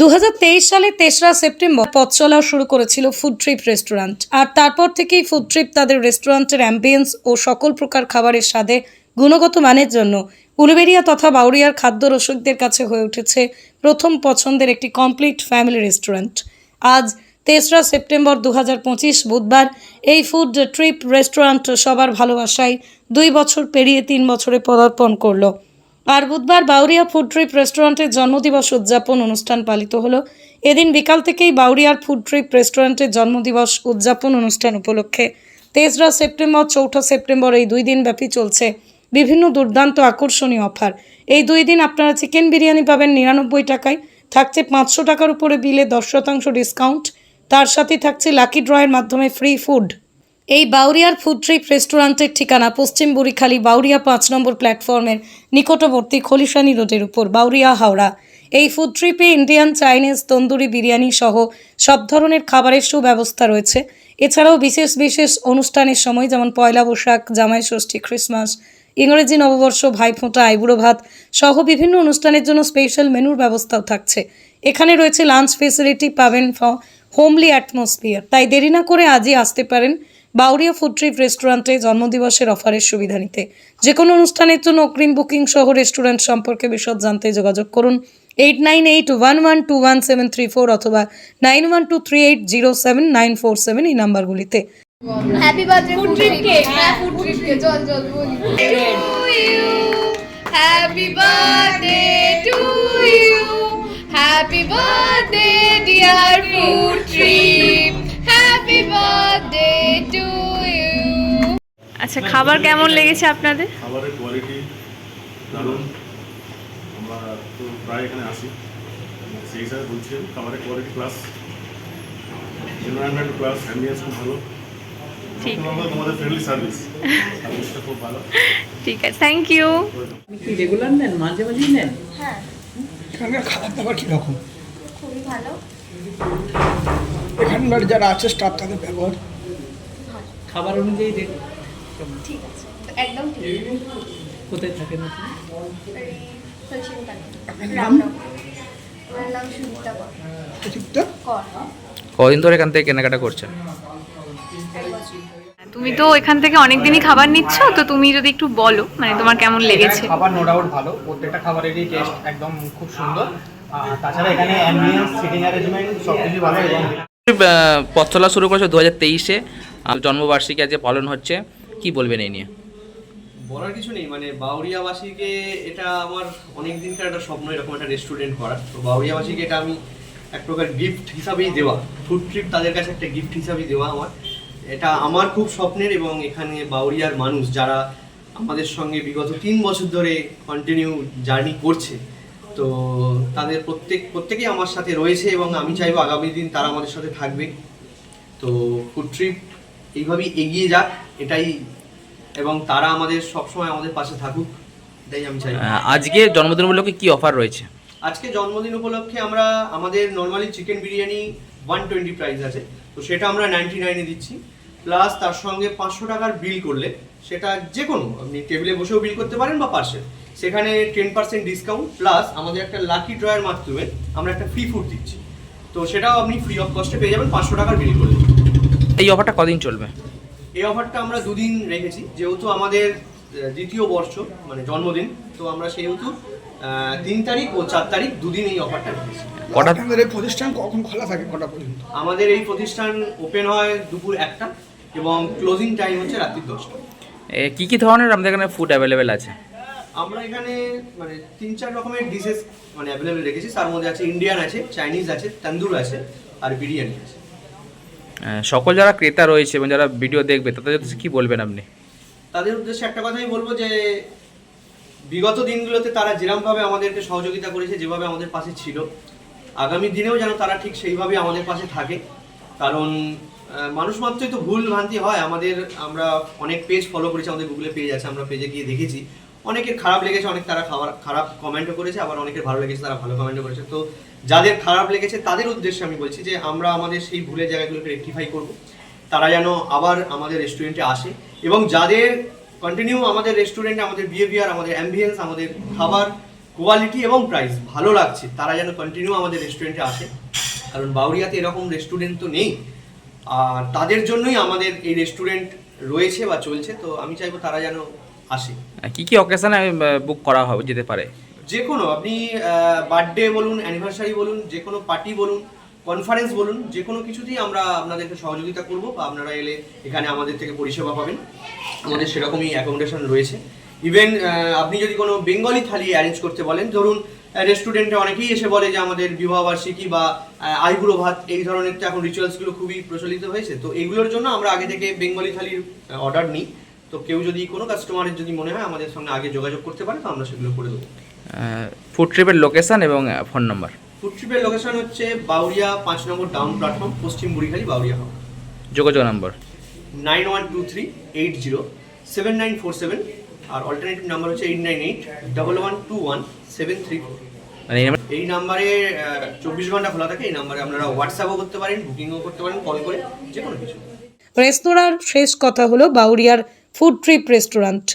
দু হাজার তেইশ সালে তেসরা সেপ্টেম্বর পথ চলা শুরু করেছিল ফুড ট্রিপ রেস্টুরেন্ট আর তারপর থেকেই ফুড ট্রিপ তাদের রেস্টুরেন্টের অ্যাম্বিয়েন্স ও সকল প্রকার খাবারের স্বাদে গুণগত মানের জন্য উলুবেরিয়া তথা বাউরিয়ার খাদ্য রসিকদের কাছে হয়ে উঠেছে প্রথম পছন্দের একটি কমপ্লিট ফ্যামিলি রেস্টুরেন্ট আজ তেসরা সেপ্টেম্বর দু হাজার পঁচিশ বুধবার এই ফুড ট্রিপ রেস্টুরেন্ট সবার ভালোবাসায় দুই বছর পেরিয়ে তিন বছরে পদার্পণ করল। আর বুধবার বাউরিয়া ফুড ট্রিপ রেস্টুরেন্টের জন্মদিবস উদযাপন অনুষ্ঠান পালিত হলো। এদিন বিকাল থেকেই বাউরিয়ার ফুড ট্রিপ রেস্টুরেন্টের জন্মদিবস উদযাপন অনুষ্ঠান উপলক্ষে। তেসরা সেপ্টেম্বর, চৌঠা সেপ্টেম্বর এই দুই দিন ব্যাপী চলছে। বিভিন্ন দুর্দান্ত আকর্ষণীয় অফার। এই দুই দিন আপনারা চিকেন বিরিয়ানি পাবেন নিরানব্বই টাকায়। থাকছে পাঁচশো টাকার উপরে বিলে দশ শতাংশ ডিসকাউন্ট। তার সাথে থাকছে লাকি ড্রয়ের মাধ্যমে ফ্রি ফুড। এই বাউরিয়ার ফুড ট্রিপ রেস্টুরেন্টের ঠিকানা পশ্চিম বুড়িখালী বাউরিয়া পাঁচ নম্বর প্ল্যাটফর্মের নিকটবর্তী খলিশানি রোডের উপর, বাউরিয়া হাওড়া। এই ফুড ট্রিপে ইন্ডিয়ান চাইনিজ তন্দুরি বিরিয়ানি সহ সব ধরনের খাবারের সুব্যবস্থা রয়েছে। এছাড়াও বিশেষ বিশেষ অনুষ্ঠানের সময় যেমন পয়লা বৈশাখ, জামাই ষষ্ঠী ক্রিসমাস ইংরেজি নববর্ষ, ভাইফোঁটা, আইবুড়ো ভাত সহ বিভিন্ন অনুষ্ঠানের জন্য স্পেশাল মেনুর ব্যবস্থাও থাকছে। এখানে রয়েছে লাঞ্চ ফেসিলিটি পাবেন ফ হোমলি অ্যাটমসফিয়ার তাই দেরি না করে আজই আসতে পারেন বাউরিয়া ফুড ট্রিপ রেস্টুরেন্টে জন্মদিবসের অফারের সুবিধা নিতে। যে কোনো অনুষ্ঠানের জন্য অগ্রিম বুকিং সহ রেস্টুরেন্ট সম্পর্কে বিশদ জানতে যোগাযোগ করুন। Eight nine eight one one two one seven three four অথবা nine one two three eight zero seven nine four seven এই নাম্বারগুলিতে। হ্যাপি বার্থডে ফুড ট্রিপ হ্যাঁ কে বার্থডে আচ্ছা খাবার কেমন লেগেছে আপনাদের? খাবারের কোয়ালিটি দারুণ। আমরা তো প্রায় এখানে আসি সেই হিসাবে বলছি খাবারের quality class environment plus ambience খুব ভালো। ঠিক। তোমাদের তোমাদের ফ্রেন্ডলি সার্ভিস সার্ভিসটা খুব ভালো। ঠিক আছে থ্যাংক ইউ আপনি কি রেগুলার নেন মাঝে মাঝেই নেন? হ্যাঁ। এখানকার খাবার দাবার কীরকম? খুবই ভালো। এখানকার যারা আছে স্টাফ তাদের ব্যবহার? খাবার অনুযায়ী ঠিক আছে। একদম ঠিক। কোথায় থাকেন কদিন ধরে এখান থেকে কেনাকাটা করছেন? তুমি তো এখান থেকে অনেক দিনই খাবার নিচ্ছ তো তুমি যদি একটু বলো মানে তোমার কেমন লেগেছে? খাবার নো ডাউট ভালো প্রত্যেকটা খাবারেরই টেস্ট একদম খুব সুন্দর। তাছাড়া এখানে অ্যাম্বিয়েন্স সিটিং অ্যারেঞ্জমেন্ট সব কিছুই ভালো পথ চলা শুরু করেছে দু হাজার তেইশে জন্মবার্ষিকী আজকে পালন হচ্ছে। কি বলবেন এই নিয়ে? বলার কিছু নেই মানে বাউরিয়াবাসীকে এটা আমার অনেক দিনকার একটা স্বপ্ন, এরকম একটা রেস্টুরেন্ট করার। তো বাউরিয়াবাসীকে এটা আমি এক প্রকার গিফট হিসাবেই দেওয়া ফুড ট্রিপ তাদের কাছে একটা গিফট হিসাবেই দেওয়া আমার। এটা আমার খুব স্বপ্নের এবং এখানে বাউরিয়ার মানুষ যারা আমাদের সঙ্গে বিগত তিন বছর ধরে কন্টিনিউ জার্নি করছে, তো তাদের প্রত্যেক, প্রত্যেকেই আমার সাথে রয়েছে এবং আমি চাইব আগামী দিন তারা আমাদের সাথে থাকবে। তো ফুড ট্রিপ এইভাবেই এগিয়ে যাক এটাই। এবং তারা আমাদের সবসময় আমাদের পাশে থাকুক এটাই আমি চাই। আজকে জন্মদিন উপলক্ষে কি অফার রয়েছে? আজকে জন্মদিন উপলক্ষে আমরা আমাদের normally chicken biryani one twenty price আছে। তো সেটা আমরা নাইনটি নাইনে দিচ্ছি। প্লাস তার সঙ্গে পাঁচশো টাকার বিল করলে সেটা যে কোনো আপনি টেবিলে বসেও বিল করতে পারেন বা পার্সেল সেখানে টেন পার্সেন্ট ডিসকাউন্ট প্লাস আমাদের একটা লাকি ড্রয়ের মাধ্যমে আমরা একটা ফ্রি ফুড দিচ্ছি। তো সেটাও আপনি ফ্রি অফ কস্টে পেয়ে যাবেন পাঁচশো টাকার বিল করলে। এই অফারটা কদিন চলবে? এই অফারটা আমরা দুদিন রেখেছি যেহেতু আমাদের দ্বিতীয় বর্ষ মানে জন্মদিন তো আমরা সেহেতু তিন তারিখ ও চার তারিখ দুদিন এই অফারটা রেখেছি। কটা আপনাদের এই প্রতিষ্ঠান কখন খোলা থাকে কটা পর্যন্ত? আমাদের এই প্রতিষ্ঠান ওপেন হয় দুপুর একটা এবং ক্লোজিং টাইম হচ্ছে রাত্রি দশটা। কি কি ধরনের আমাদের এখানে ফুড অ্যাভেলেবেল আছে? আমরা এখানে মানে তিন চার রকমের ডিশেস মানে অ্যাভেলেবেল রেখেছি। তার মধ্যে আছে ইন্ডিয়ান আছে চাইনিজ আছে তন্দুর আছে আর বিরিয়ানি আছে। সকল যারা ক্রেতা রয়েছে এবং যারা ভিডিও দেখবে, তাদের কি বলবেন আপনি? তাদের উদ্দেশ্যে একটা কথাই বলব যে, বিগত দিনগুলোতে তারা যেরমভাবে আমাদেরকে সহযোগিতা করেছে, যেভাবে আমাদের পাশে ছিল, আগামী দিনেও যেন তারা ঠিক সেইভাবে আমাদের পাশে থাকে। কারণ মানুষ মাত্রই তো ভুল ভ্রান্তি হয়। আমাদের, আমরা অনেক পেজ ফলো করেছি, আমাদের গুগলে পেজ আছে, আমরা পেজে গিয়ে দেখেছি। অনেকের খারাপ লেগেছে, অনেক তারা খাবার, খারাপ কমেন্টও করেছে, আবার অনেকের ভালো লেগেছে, তারা ভালো কমেন্টও করেছে। তো যাদের খারাপ লেগেছে, তাদের উদ্দেশ্যে আমি বলছি যে আমরা আমাদের সেই ভুলের জায়গাগুলোকে রেকটিফাই করব। তারা যেন আবার আমাদের রেস্টুরেন্টে আসে এবং যাদের কন্টিনিউ আমাদের রেস্টুরেন্টে আমাদের বিহেভিয়ার আমাদের অ্যাম্বিয়েন্স আমাদের খাবার কোয়ালিটি এবং প্রাইস ভালো লাগছে, তারা যেন কন্টিনিউ আমাদের রেস্টুরেন্টে আসে। কারণ বাউরিয়াতে এরকম রেস্টুরেন্ট তো নেই। আর তাদের জন্যই আমাদের এই রেস্টুরেন্ট রয়েছে বা চলছে, তো আমি চাইব তারা যেন আসে। কি কি অকেশনে বুক করা হবে যেতে পারে? যে কোনো আপনি বার্থডে বলুন অ্যানিভার্সারি বলুন যে কোনো পার্টি বলুন কনফারেন্স বলুন যে কোনো কিছুতেই আমরা আপনাদেরকে সহযোগিতা করব বা আপনারা এলে এখানে আমাদের থেকে পরিষেবা পাবেন। আমাদের সেরকমই অ্যাকোমোডেশন রয়েছে। ইভেন আপনি যদি কোনো বেঙ্গলি থালি অ্যারেঞ্জ করতে বলেন ধরুন রেস্টুরেন্টে অনেকেই এসে বলে যে আমাদের বিবাহবার্ষিকী বা আহ, আইবুড়ো ভাত এই ধরনের তো এখন রিচুয়ালসগুলো খুবই প্রচলিত হয়েছে। তো এগুলোর জন্য আমরা আগে থেকে বেঙ্গলি থালির অর্ডার নিই। তো কেউ যদি কোনো কাস্টমারের যদি মনে হয় আমাদের সঙ্গে আগে যোগাযোগ করতে পারে তো আমরা সেগুলো করে দেবো। ফুড ট্রিপের লোকেশন এবং ফোন নাম্বার ফুড ট্রিপের লোকেশন হচ্ছে বাউরিয়া পাঁচ নম্বর ডাউন প্ল্যাটফর্ম পশ্চিম বুড়িখালি বাউরিয়া হাওড়া। যোগাযোগ number. Nine one two three eight zero seven nine four seven আর অল্টারনেটিভ নাম্বার হচ্ছে eight nine eight double one two one seven three four মানে এই number এই নাম্বারে চব্বিশ ঘণ্টা খোলা থাকে এই নাম্বারে আপনারা হোয়াটসঅ্যাপও করতে পারেন বুকিংও করতে পারেন কল করে যে কোনো কিছু। রেস্তোরাঁর শেষ কথা হলো বাউরিয়ার ফুড ট্রিপ রেস্টুরেন্ট